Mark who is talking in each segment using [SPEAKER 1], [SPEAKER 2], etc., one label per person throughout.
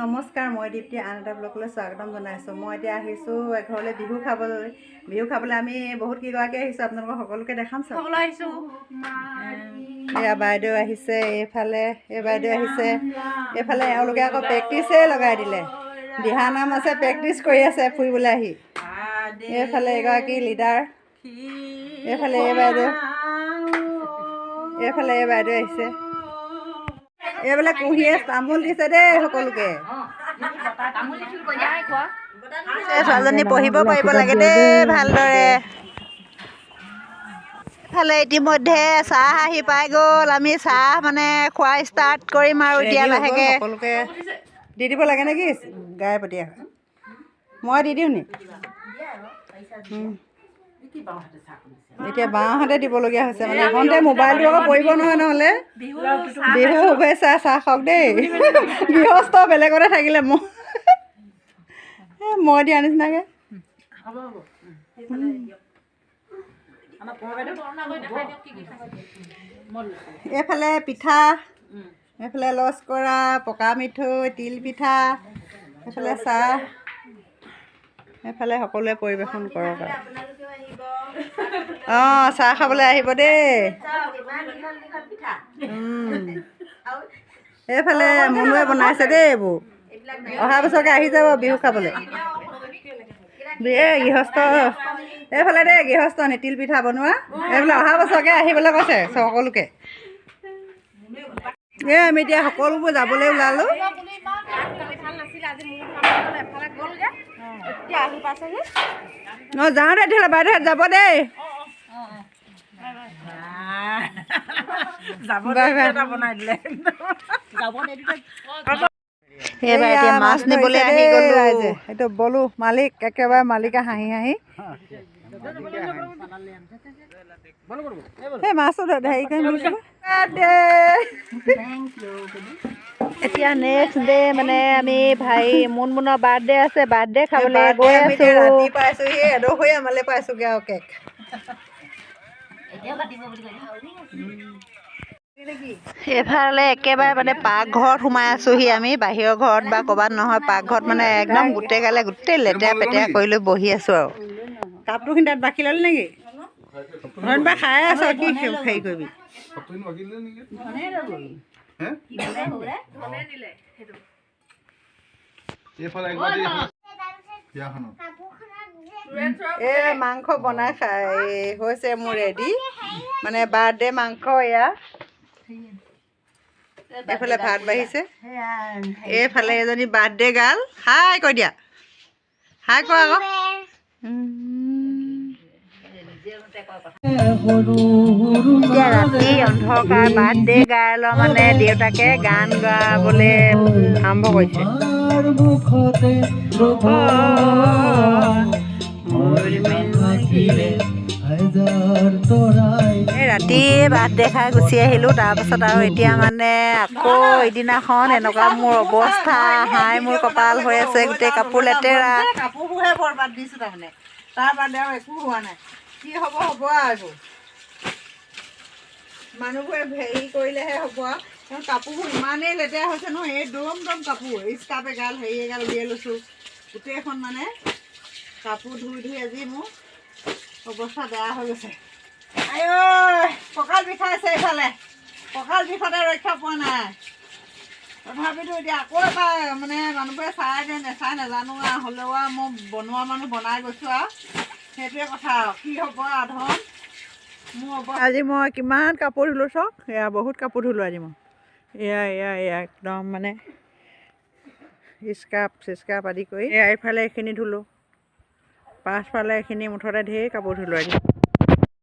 [SPEAKER 1] নমস্কাৰ মই দীপ্তি আন এটা ব্লগলৈ স্বাগতম জনাইছোঁ। মই এতিয়া আহিছোঁ এঘৰলৈ বিহু খাবলৈ। বিহু খাবলৈ আমি বহুত কেইগৰাকী আহিছোঁ আপোনালোকক সকলোকে দেখাম চাওক।
[SPEAKER 2] সকলো আহিছো।
[SPEAKER 1] এয়া বাইদেউ আহিছে এইফালে এই বাইদেউ আহিছে। এইফালে এওঁলোকে আকৌ প্ৰেক্টিছেই লগাই দিলে। দিহানাম আছে প্ৰেক্টিছ কৰি আছে ফুৰিবলৈ আহি। এইফালে এগৰাকী লিডাৰ। এইফালে এই বাইদেউ। এইফালে এই বাইদেউ আহিছে। এইফালে কুঁহিয়ে তামোল দিছে দেই সকলোকে। ছোৱালীজনী পঢ়িব পাৰিব লাগে দেই ভালদৰে। ইফালে ইতিমধ্যে চাহ আহি পাই গ'ল আমি চাহ মানে খোৱা ষ্টাৰ্ট কৰিম আৰু এতিয়া লাহেকৈ। সকলোকে। দি দিব লাগে নেকি? গাই পতিয়া। মই দি দিওঁ নি। এতিয়া বাওঁহাতে দিবলগীয়া হৈছে মানে। এখনতে মোবাইলটো আকৌ পৰিব নহয় নহ'লে। বিহু শুভেচ্ছা চাহ খাওক দেই। গৃহস্থ বেলেগতে থাকিলে মই। মই দিয়া নিচিনাকৈ। এইফালে পিঠা এইফালে লস্কৰা পকা মিঠৈ তিল পিঠা এইফালে চাহ। এইফালে সকলোৱে পৰিৱেশন কৰক আৰু। অঁ চাহ খাবলৈ আহিব দেই। এইফালে মনুৱে বনাইছে দেই এইবোৰ। অহা বছৰকে আহি যাব বিহু খাবলৈ। এই গৃহস্থ। এইফালে দেই গৃহস্থ নি তিল পিঠা বনোৱা। এইফালে অহা বছৰকে আহিবলৈ কৈছে সকলোকে। এই আমি এতিয়া সকলোবোৰ যাবলৈ ওলালোঁ। অঁ যাওঁতে তেতিয়াহ'লে বাইদেউহঁত যাব দেই।
[SPEAKER 2] বনাই দিলে।
[SPEAKER 1] এইবাৰ এতিয়া মাছ নিবলৈ আহি গ'লো। এইটো বলো মালিক একেবাৰে মালিকে হাঁহি হাঁহি। হেৰি এতিয়া নেক্সট ডে মানে আমি ভাই মুনমুনৰ বাৰ্থডে আছে বাৰ্থডে খাবলৈ গৈ আছো। ৰাতি পাইছোহি এডোখৰীয়া আমালে পাইছোগে আৰু কেক এইফালে একেবাৰে মানে পাকঘৰত সোমাই আছোহি আমি বাহিৰৰ ঘৰত বা ক'ৰবাত নহয় পাকঘৰত মানে একদম গোটেই গালে গোটেই লেতেৰা পেতেৰা কৰি লৈ বহি আছোঁ আৰু। কাপটোৰখিনি তাত বাকী ল'লি নেকি? ধৰণবা খাই আছ কি হেৰি কৰিবি? এই মাংস বনাই খাই হৈছে মোৰ ৰেডি মানে বাৰ্থডে মাংস এয়া। এইফালে ভাত বাঢ়িছে। এইফালে এজনী বাৰ্থডে গাৰ্ল হাই কৈ দিয়া। হাই কৈ আকৌ। এতিয়া ৰাতি অন্ধকাৰ বাৰ্থডে গাৰ্লৰ মানে দেউতাকে গান গাবলৈ আৰম্ভ কৰিছে। ৰাতি বাৰ্থডে খাই গুচি আহিলোঁ, তাৰপাছত আৰু এতিয়া মানে আকৌ এদিনাখন এনেকুৱা মোৰ অৱস্থা, হাই মোৰ কপাল হৈ আছে, গোটেই কাপোৰ লেতেৰা। কাপোৰবোৰহে বৰবাদ দিছোঁ তাৰমানে, তাৰ বাদে আৰু একো হোৱা নাই। কি হ'ব হ'ব আৰু। মানুহবোৰে হেৰি কৰিলেহে হ'ব। আৰু কাপোৰবোৰ ইমানেই লেতেৰা হৈছে নহয় এই দম দম কাপোৰ স্কাৰ্ফ এগাল, হেৰি এগাল উলিয়াই লৈছোঁ। গোটেইখন মানে কাপোৰ ধুই ধুই আজি মোৰ অৱস্থা বেয়া হৈ গৈছে। আই কঁকাল বিষাইছে এইফালে। কঁকাল বিষতে ৰক্ষা পোৱা নাই। তথাপিতো এতিয়া আকৌ এবাৰ মানে মানুহবোৰে চাই নে, নেচাই নাজানো আৰু। হ'লেও আৰু মই বনোৱা মানুহ বনাই গৈছোঁ আৰু। আজি মই কিমান কাপোৰ ধুলোঁ চাওক এয়া বহুত কাপোৰ ধুলোঁ আজি মই। এয়া এয়া এয়া একদম মানে স্কাৰ্ফ চিস্কাৰ্ফ আদি কৰি। এয়া এইফালে এইখিনি ধুলোঁ। পাছফালে এইখিনি মুঠতে ঢেৰ কাপোৰ ধুলোঁ আজি।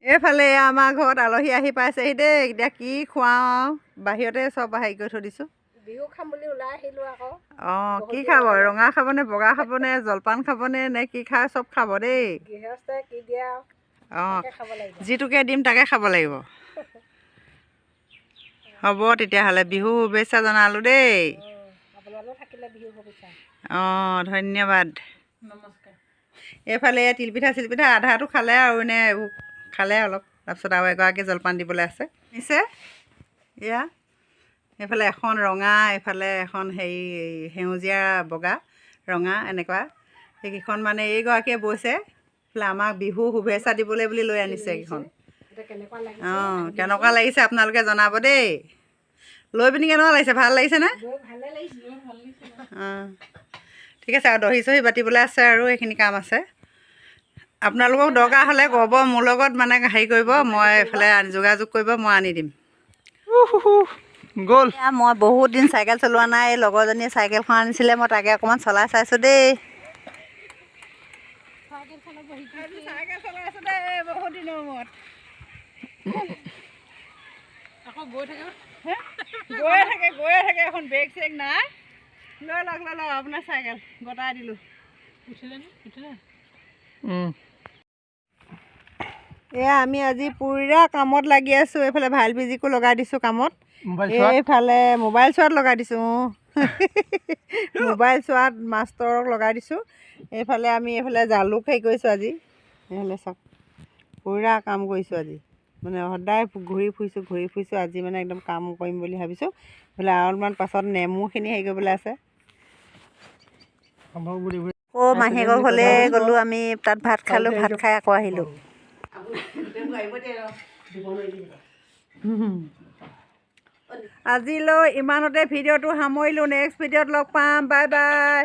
[SPEAKER 1] এইফালে এয়া আমাৰ ঘৰত আলহী আহি পাইছেহি দেই। এতিয়া কি খুৱাওঁ? বাহিৰতে চব হেৰি কৰি থৈ দিছোঁ।
[SPEAKER 2] বিহু খাম বুলি ওলাই আহিলো আকৌ।
[SPEAKER 1] অঁ কি খাব? ৰঙা খাবনে বগা খাবনে জলপান খাবনে নে কি খায় চব খাব দেই?
[SPEAKER 2] গৃহস্থই কি দিয়ে
[SPEAKER 1] অঁ
[SPEAKER 2] তাকে খাব লাগিব।
[SPEAKER 1] যিটোকে দিম তাকে খাব লাগিব। হ'ব তেতিয়াহ'লে বিহু শুভেচ্ছা জনালোঁ দেই। অঁ ধন্যবাদ।
[SPEAKER 2] নমস্কাৰ।
[SPEAKER 1] এইফালে এই তিলপিঠা চিলপিঠা আধাটো খালে আৰু এনে খালে অলপ। তাৰপিছত আৰু এগৰাকী জলপান দিবলৈ আছে। নিছে? এয়া? এইফালে এখন ৰঙা এইফালে এখন হেৰি সেউজীয়া বগা ৰঙা এনেকুৱা। সেইকেইখন মানে এইগৰাকীয়ে বৈছে। এইফালে আমাক বিহু শুভেচ্ছা দিবলৈ বুলি লৈ আনিছে এইকেইখন। অঁ কেনেকুৱা লাগিছে আপোনালোকে জনাব দেই। লৈ পিনি কেনেকুৱা লাগিছে? ভাল লাগিছেনে
[SPEAKER 2] গৈ ভালে লাগিছে
[SPEAKER 1] অঁ ঠিক আছে আৰু দহি চহি বাতিবলৈ আছে আৰু এইখিনি কাম আছে। আপোনালোকক দৰকাৰ হ'লে ক'ব মোৰ লগত মানে হেৰি কৰিব মই এইফালে যোগাযোগ কৰিব মই আনি দিম।
[SPEAKER 3] গ'ল।
[SPEAKER 1] মই বহুত দিন চাইকেল চলোৱা নাই এই লগৰজনীয়ে চাইকেলখন আনিছিলে মই তাকে অকণমান চলাই চাইছোঁ দেই। আপোনাৰ চাইকেল গতাই দিলোঁ।
[SPEAKER 2] উঠিলে নে? উঠিলে?
[SPEAKER 1] এয়া আমি আজি পুৰা কামত লাগি আছোঁ। এইফালে ভাল বিজিকো লগাই দিছোঁ কামত। এইফালে মোবাইল চোৱাত লগাই দিছোঁ অঁ। মোবাইল চোৱাত মাষ্টৰক লগাই দিছোঁ। এইফালে আমি এইফালে জালুক হেৰি কৰিছোঁ আজি। এইফালে চাওক পুৰা কাম কৰিছোঁ আজি। মানে সদায় ঘূৰি ফুৰিছোঁ ঘূৰি ফুৰিছোঁ আজি মানে একদম কাম কৰিম বুলি ভাবিছোঁ। এইফালে অলপমান পাছত নেমুখিনি হেৰি কৰিবলৈ আছে। আকৌ মাহীয়েকৰ ঘৰলৈ গ'লোঁ আমি তাত ভাত খালোঁ ভাত খাই আকৌ আহিলোঁ। আজিলৈ ইমানতে ভিডিঅ'টো সামৰিলোঁ। নেক্সট ভিডিঅ'ত লগ পাম। Bye bye